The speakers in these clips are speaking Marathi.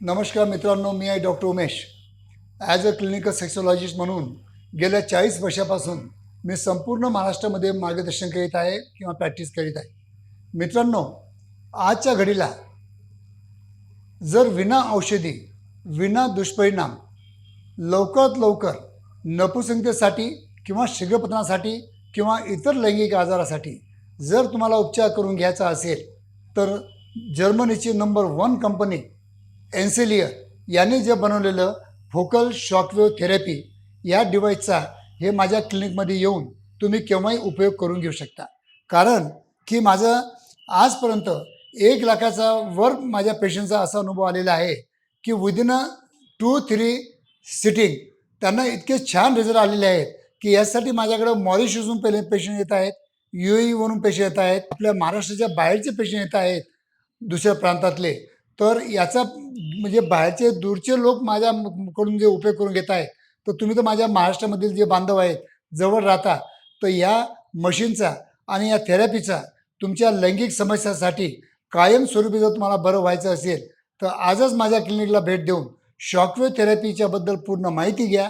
नमस्कार मित्रांनो मी आहे doctor Umesh. As a clinical sexologist म्हणून गेल्या चाळीस वर्षापासून मी संपूर्ण महाराष्ट्रामध्ये मार्गदर्शन करीत आहे किंवा प्रॅक्टिस करीत आहे. मित्रांनो आजच्या घडीला जर विना औषधी विना दुष्परिणाम लवकरात लवकर नपुसंकतेसाठी किंवा शीघ्रपतनासाठी किंवा इतर लैंगिक आजारासाठी जर तुम्हाला उपचार करून घ्यायचा असेल तर जर्मनीची नंबर वन कंपनी एन्सेलियर यांनी जे बनवलेलं फोकल शॉकवेव्ह थेरपी या डिव्हाइसचा हे माझ्या क्लिनिकमध्ये येऊन तुम्ही केव्हाही उपयोग करून घेऊ शकता. कारण की माझं आजपर्यंत एक लाखाचा वर माझ्या पेशंटचा असा अनुभव आलेला आहे की within a two three sitting त्यांना इतके छान रिझल्ट आलेले आहेत की यासाठी माझ्याकडं मॉरिशसहून पहिले पेशंट येत आहेत यू एवरून पेशंट येत आहेत आपल्या महाराष्ट्राच्या बाहेरचे पेशंट येत आहेत दुसऱ्या प्रांतातले. तर याचा म्हणजे बाहेरचे दूरचे लोक माझ्याकडून जे उपयोग करून घेत आहेत तर तुम्ही तर माझ्या महाराष्ट्रामधील जे बांधव आहेत जवळ राहता तर या मशीनचा आणि या थेरपीचा तुमच्या लैंगिक समस्यासाठी कायमस्वरूपी जर तुम्हाला बरं व्हायचं असेल तर आजच माझ्या क्लिनिकला भेट देऊन शॉकवेव्ह थेरपीच्याबद्दल पूर्ण माहिती घ्या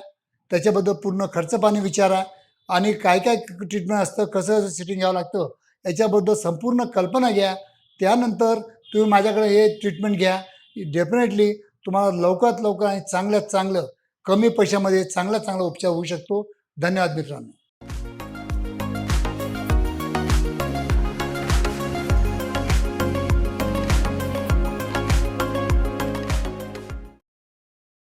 त्याच्याबद्दल पूर्ण खर्च पाणी विचारा आणि काय काय ट्रीटमेंट असतं कसं सिटिंग घ्यावं लागतं याच्याबद्दल संपूर्ण कल्पना घ्या. त्यानंतर तुम्ही माझ्याकडे हे ट्रीटमेंट घ्या. डेफिनेटली तुम्हाला लवकरात लवकर आणि चांगल्यात चांगलं कमी पैशामध्ये चांगला चांगला उपचार होऊ शकतो. धन्यवाद मित्रांनो.